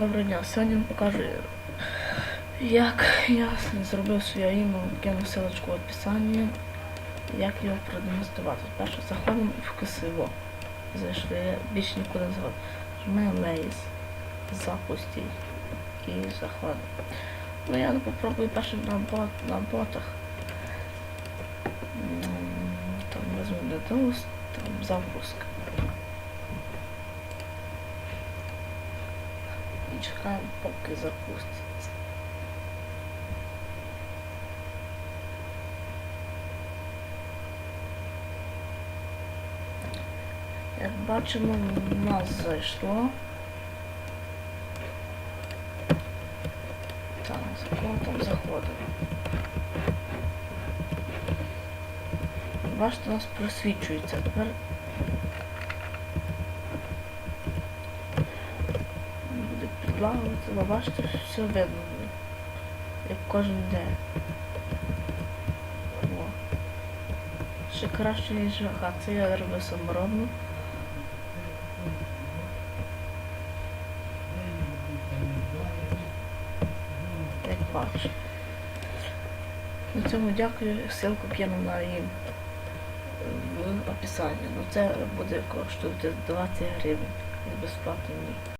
Доброго дня, сьогодні покажу, як я зробив своє ім'я, кинув ссылочку в описанні, як його продемонструвати. Перше заходимо в КСВО. Зайшли, більше нікуди не заходимо. Жмемо лейс, запустіть і заходимо. Ну я попробую перше на, бот, на ботах. Там візьму Windows, там запуск. Чекаємо, поки запуститься. Як бачимо, в нас зайшло. Так, кого там заходимо. Бачите, у нас просвічується. Тепер підлагувати, бачите, все видно. Як кожен день. О. Ще краще, ніж це я роблю саморобно. Як бачу. На цьому дякую, ссылку кину на їм в описанні. Ну це буде коштувати 20 гривень. Безплатно ні.